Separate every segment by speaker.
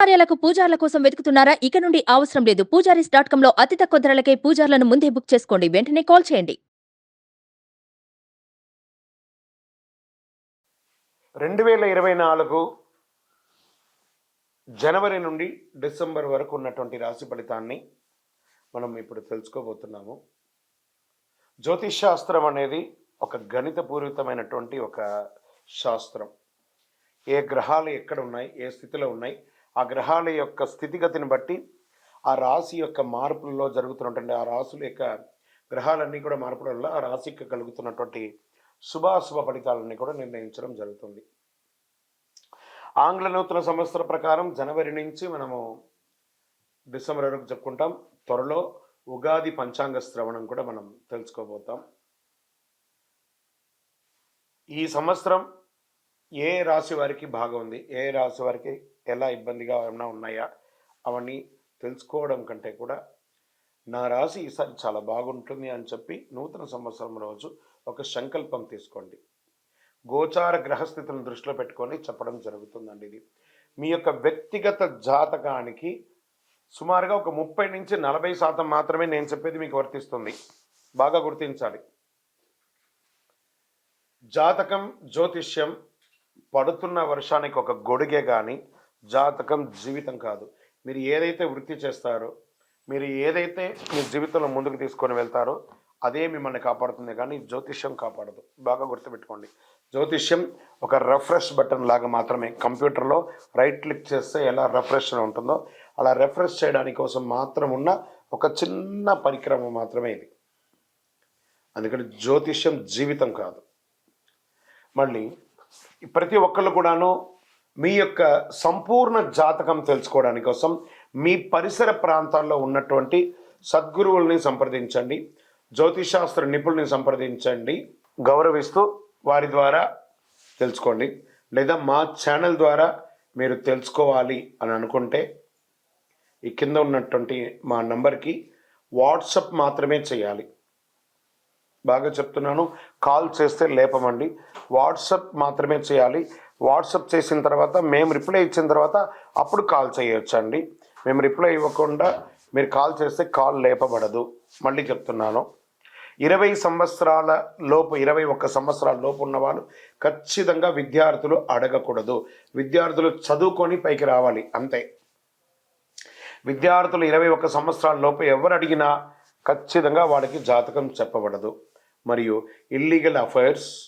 Speaker 1: కార్యాలకు పూజార్ల కోసం వెతుకుతున్నారా? ఇక నుండి అవసరం లేదు. పూజారీస్ డాట్ కామ్లో అతి తక్కువ ధరలకే పూజార్లను ముందే బుక్ చేసుకోండి. వెంటనే కాల్ చేయండి.
Speaker 2: రెండు వేల ఇరవై నాలుగు జనవరి నుండి డిసెంబర్ వరకు ఉన్నటువంటి రాశి ఫలితాన్ని మనం ఇప్పుడు తెలుసుకోబోతున్నాము. జ్యోతిష్ శాస్త్రం అనేది ఒక గణితపూరితమైనటువంటి ఒక శాస్త్రం. ఏ గ్రహాలు ఎక్కడ ఉన్నాయి? ఏ స్థితిలో ఉన్నాయి? ఆ గ్రహాల యొక్క స్థితిగతిని బట్టి ఆ రాశి యొక్క మార్పులలో జరుగుతున్నటువంటి ఆ రాశుల యొక్క గ్రహాలన్నీ కూడా మార్పుల వల్ల ఆ రాశికి కలుగుతున్నటువంటి శుభాశుభ ఫలితాలన్నీ కూడా నిర్ణయించడం జరుగుతుంది. ఆంగ్ల నూతన సంవత్సర ప్రకారం జనవరి నుంచి మనము డిసెంబర్ వరకు చెప్పుకుంటాం త్వరలో ఉగాది పంచాంగ శ్రవణం కూడా మనం తెలుసుకోబోతాం. ఈ సంవత్సరం ఏ రాశి వారికి బాగుంది? ఉంది ఏ రాశి వారికి ఎలా ఇబ్బందిగా ఏమైనా ఉన్నాయా? అవన్నీ తెలుసుకోవడం కంటే కూడా నా రాశి ఈసారి చాలా బాగుంటుంది అని చెప్పి నూతన సంవత్సరం రోజు ఒక సంకల్పం తీసుకోండి. గోచార గ్రహస్థితులను దృష్టిలో పెట్టుకొని చెప్పడం జరుగుతుందండి ఇది. మీ యొక్క వ్యక్తిగత జాతకానికి సుమారుగా ఒక ముప్పై నుంచి నలభై శాతం మాత్రమే నేను చెప్పేది మీకు వర్తిస్తుంది. బాగా గుర్తించాలి. జాతకం జ్యోతిష్యం పడుతున్న వర్షానికి ఒక గొడుగే కానీ జాతకం జీవితం కాదు. మీరు ఏదైతే వృత్తి చేస్తారో మీరు ఏదైతే మీ జీవితంలో ముందుకు తీసుకొని వెళ్తారో అదే మిమ్మల్ని కాపాడుతుంది. కానీ జ్యోతిష్యం కాపాడదు. బాగా గుర్తుపెట్టుకోండి. జ్యోతిష్యం ఒక రిఫ్రెష్ బటన్ లాగా మాత్రమే. కంప్యూటర్లో రైట్ క్లిక్ చేస్తే ఎలా రెఫ్రెష్ ఉంటుందో అలా రిఫ్రెష్ చేయడానికి కోసం మాత్రం ఉన్న ఒక చిన్న పరిక్రమ మాత్రమే ఇది. అందుకని జ్యోతిష్యం జీవితం కాదు. మళ్ళీ ప్రతి ఒక్కళ్ళు కూడాను మీ యొక్క సంపూర్ణ జాతకం తెలుసుకోవడానికి కోసం మీ పరిసర ప్రాంతాల్లో ఉన్నటువంటి సద్గురువుల్ని సంప్రదించండి జ్యోతిషాస్త్ర నిపుణుల్ని సంప్రదించండి గౌరవిస్తూ వారి ద్వారా తెలుసుకోండి లేదా మా ఛానల్ ద్వారా మీరు తెలుసుకోవాలి అని అనుకుంటే ఈ కింద ఉన్నటువంటి మా నంబర్కి వాట్సప్ మాత్రమే చేయాలి. బాగా చెప్తున్నాను కాల్ చేస్తే లేపమండి. వాట్సప్ మాత్రమే చేయాలి. వాట్సప్ చేసిన తర్వాత మేము రిప్లై ఇచ్చిన తర్వాత అప్పుడు కాల్ చేయొచ్చండి. మేము రిప్లై ఇవ్వకుండా మీరు కాల్ చేస్తే కాల్ లేపబడదు. మళ్ళీ చెప్తున్నాను. ఇరవై సంవత్సరాల లోపు ఇరవై ఒక్క సంవత్సరాల లోపు ఉన్నవాళ్ళు ఖచ్చితంగా విద్యార్థులు అడగకూడదు. విద్యార్థులు చదువుకొని పైకి రావాలి అంతే. విద్యార్థులు ఇరవై ఒక్క సంవత్సరాల లోపు ఎవరు అడిగినా ఖచ్చితంగా వాడికి జాతకం చెప్పబడదు. మరియు ఇల్లీగల్ అఫైర్స్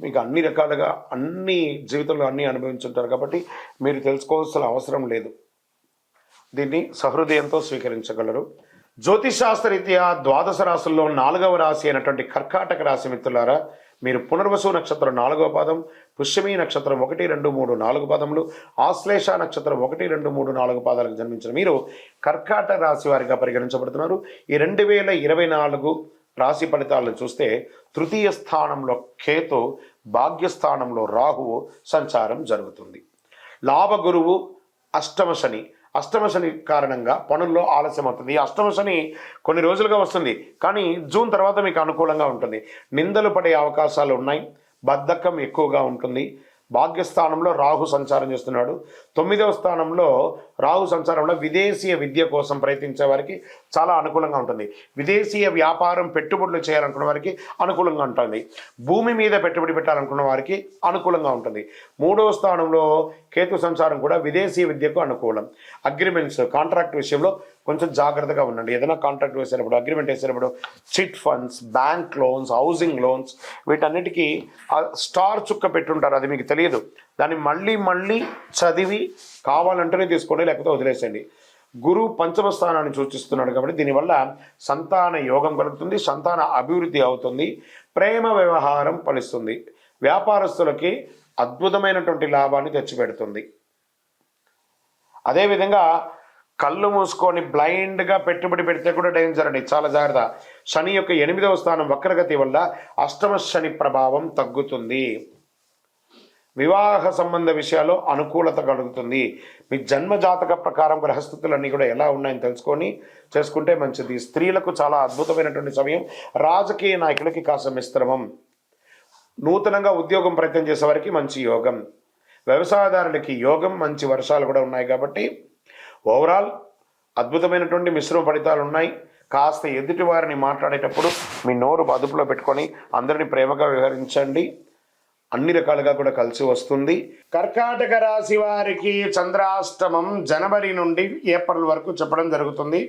Speaker 2: మీకు అన్ని రకాలుగా అన్ని జీవితంలో అన్నీ అనుభవించుంటారు కాబట్టి మీరు తెలుసుకోవాల్సిన అవసరం లేదు. దీన్ని సహృదయంతో స్వీకరించగలరు. జ్యోతిషాస్త్రరీత్యా ద్వాదశ రాశుల్లో నాలుగవ రాశి అయినటువంటి కర్కాటక రాశి మిత్రులారా మీరు పునర్వసు నక్షత్రం నాలుగవ పాదం పుష్యమి నక్షత్రం ఒకటి రెండు మూడు నాలుగు పాదములు ఆశ్లేష నక్షత్రం ఒకటి రెండు మూడు నాలుగు పాదాలకు జన్మించిన మీరు కర్కాటక రాశి వారిగా పరిగణించబడుతున్నారు. ఈ రెండు వేల ఇరవై నాలుగు రాశి ఫలితాలను చూస్తే తృతీయ స్థానంలో కేతు భాగ్యస్థానంలో రాహువు సంచారం జరుగుతుంది. లాభ గురువు అష్టమ శని. అష్టమ శని కారణంగా పనుల్లో ఆలస్యం అవుతుంది. ఈ అష్టమ శని కొన్ని రోజులుగా వస్తుంది కానీ జూన్ తర్వాత మీకు అనుకూలంగా ఉంటుంది. నిందలు పడే అవకాశాలు ఉన్నాయి బద్ధకం ఎక్కువగా ఉంటుంది. భాగ్యస్థానంలో రాహు సంచారం చేస్తున్నాడు. తొమ్మిదవ స్థానంలో రాహు సంచారంలో విదేశీయ విద్య కోసం ప్రయత్నించే వారికి చాలా అనుకూలంగా ఉంటుంది. విదేశీయ వ్యాపారం పెట్టుబడులు చేయాలనుకున్న వారికి అనుకూలంగా ఉంటుంది. భూమి మీద పెట్టుబడి పెట్టాలనుకున్న వారికి అనుకూలంగా ఉంటుంది. మూడవ స్థానంలో కేతు సంచారం కూడా విదేశీ విద్యకు అనుకూలం. అగ్రిమెంట్స్ కాంట్రాక్ట్ విషయంలో కొంచెం జాగ్రత్తగా ఉండండి. ఏదైనా కాంట్రాక్ట్ వేసేటప్పుడు అగ్రిమెంట్ వేసేటప్పుడు chit funds bank loans housing loans వీటన్నిటికీ స్టార్ చుక్క పెట్టుంటారు. అది మీకు తెలియదు. దాన్ని మళ్ళీ మళ్ళీ చదివి కావాలంటేనే తీసుకోండి లేకపోతే వదిలేసేయండి. గురువు పంచమ స్థానాన్ని సూచిస్తున్నాడు కాబట్టి దీనివల్ల సంతాన యోగం కలుగుతుంది సంతాన అభివృద్ధి అవుతుంది ప్రేమ వ్యవహారం ఫలిస్తుంది వ్యాపారస్తులకి అద్భుతమైనటువంటి లాభాన్ని తెచ్చిపెడుతుంది. అదేవిధంగా కళ్ళు మూసుకొని బ్లైండ్గా పెట్టుబడి పెడితే కూడా డేంజర్ అండి చాలా జాగ్రత్త. శని యొక్క ఎనిమిదవ స్థానం వక్రగతి వల్ల అష్టమ శని ప్రభావం తగ్గుతుంది. వివాహ సంబంధ విషయాల్లో అనుకూలత కలుగుతుంది. మీ జన్మ జాతక ప్రకారం గ్రహస్థితులన్నీ కూడా ఎలా ఉన్నాయని తెలుసుకొని చేసుకుంటే మంచిది. స్త్రీలకు చాలా అద్భుతమైనటువంటి సమయం. రాజకీయ నాయకులకి కాస్త మిశ్రమం. నూతనంగా ఉద్యోగం ప్రయత్నం చేసే వారికి మంచి యోగం. వ్యవసాయదారులకి యోగం మంచి వర్షాలు కూడా ఉన్నాయి కాబట్టి ఓవరాల్ అద్భుతమైనటువంటి మిశ్రమ ఫలితాలు ఉన్నాయి. కాస్త ఎదుటి వారిని మాట్లాడేటప్పుడు మీ నోరు అదుపులో పెట్టుకొని అందరిని ప్రేమగా వ్యవహరించండి. అన్ని రకాలుగా కూడా కలిసి వస్తుంది. కర్కాటక రాశి వారికి చంద్రాష్టమం జనవరి నుండి ఏప్రిల్ వరకు చెప్పడం జరుగుతుంది.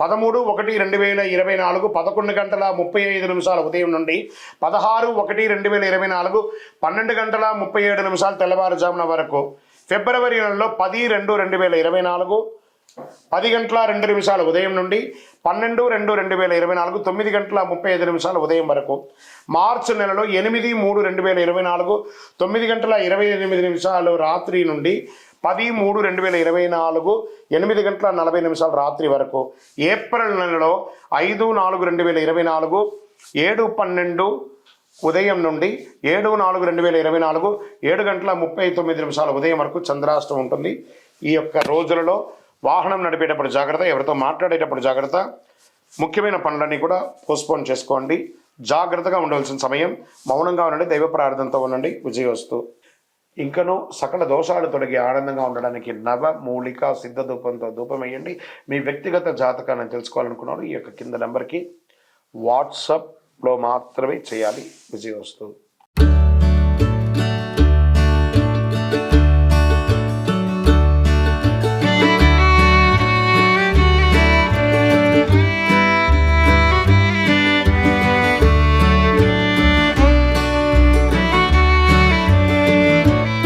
Speaker 2: పదమూడు ఒకటి రెండు వేల ఇరవై నాలుగు పదకొండు గంటల ముప్పై ఐదు నిమిషాల ఉదయం నుండి పదహారు ఒకటి రెండు వేల ఇరవై నాలుగు పన్నెండు గంటల ముప్పై ఏడు నిమిషాలు తెల్లవారుజామున వరకు. ఫిబ్రవరి నెలలో పది రెండు రెండు వేల ఇరవై నాలుగు పది గంటల రెండు నిమిషాలు ఉదయం నుండి పన్నెండు రెండు రెండు వేల ఇరవై నాలుగు తొమ్మిది గంటల ముప్పై ఐదు నిమిషాల ఉదయం వరకు. మార్చి నెలలో ఎనిమిది మూడు రెండు వేల ఇరవై నాలుగు తొమ్మిది గంటల ఇరవై ఎనిమిది నిమిషాలు రాత్రి నుండి పది మూడు రెండు వేల ఇరవై నాలుగు ఎనిమిది గంటల నలభై నిమిషాల రాత్రి వరకు. ఏప్రిల్ నెలలో ఐదు నాలుగు రెండు వేల ఇరవై నాలుగు ఏడు పన్నెండు ఉదయం నుండి ఏడు నాలుగు రెండు వేల ఇరవై నాలుగు ఏడు గంటల ముప్పై తొమ్మిది నిమిషాల ఉదయం వరకు చంద్రాష్టం ఉంటుంది. ఈ యొక్క రోజులలో వాహనం నడిపేటప్పుడు జాగ్రత్త ఎవరితో మాట్లాడేటప్పుడు జాగ్రత్త. ముఖ్యమైన పనులన్నీ కూడా పోస్ట్పోన్ చేసుకోండి. జాగ్రత్తగా ఉండవలసిన సమయం. మౌనంగా ఉండండి దైవ ప్రార్థనతో ఉండండి. విజయవస్తు. ఇంకనూ సకల దోషాలు తొలగి ఆనందంగా ఉండడానికి నవ మూలిక సిద్ధ ధూపంతో ధూపం వేయండి మీ వ్యక్తిగత జాతకాన్ని తెలుసుకోవాలనుకున్నారు ఈ యొక్క కింద నెంబర్కి వాట్సప్లో మాత్రమే చేయాలి. విజయవస్తు.